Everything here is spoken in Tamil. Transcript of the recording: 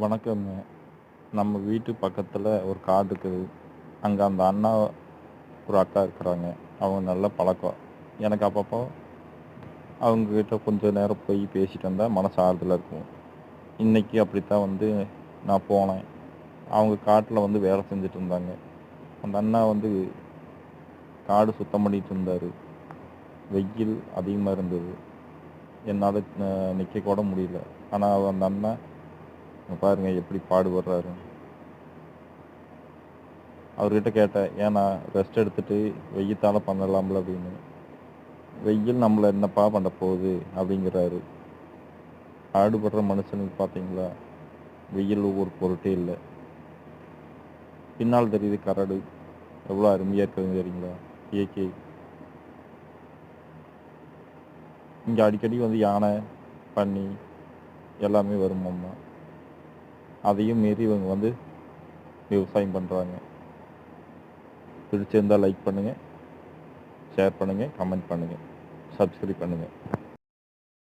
வணக்கங்க. நம்ம வீட்டு பக்கத்தில் ஒரு காடு இருக்குது. அங்கே அந்த அண்ணா ஒரு அக்கா இருக்கிறாங்க. அவங்க நல்ல பழக்கம். எனக்கு அப்பப்போ அவங்கக்கிட்ட கொஞ்சம் நேரம் போய் பேசிட்டு வந்தால் மனசு ஆறுதலாக இருக்கும். இன்றைக்கி அப்படித்தான் வந்து நான் போனேன். அவங்க காட்டில் வந்து வேலை செஞ்சுட்டு இருந்தாங்க. அந்த அண்ணா வந்து காடு சுத்தம் பண்ணிட்டு இருந்தார். வெயில் அதிகமாக இருந்தது. என்னால் நிற்க கூட முடியல. ஆனால் அந்த அண்ணா பாருங்க எப்படி பாடுபடுறாரு. அவர்கிட்ட கேட்டேன் ஏன்னா ரெஸ்ட் எடுத்துட்டு வெய்யத்தால பண்ணலாம்ல அப்படின்னு. வெயில் நம்மளை என்னப்பா பண்ண போகுது? அப்படிங்கிறாரு. பாடுபடுற மனுஷனுக்கு பார்த்தீங்களா வெயில் ஒரு பொருட்டே இல்லை. பின்னால் தெரியுது கரடு. எவ்வளோ அருமையாக இருக்குதுன்னு தெரியுங்களா இயற்கை. இங்கே அடிக்கடி வந்து யானை பன்னி எல்லாமே வருமாம்மா அதையும் மீறி இவங்க வந்து விவசாயம் பண்ணுறாங்க பிடிச்சிருந்தால் லைக் பண்ணுங்கள் ஷேர் பண்ணுங்கள் கமெண்ட் பண்ணுங்கள் சப்ஸ்கிரைப் பண்ணுங்கள்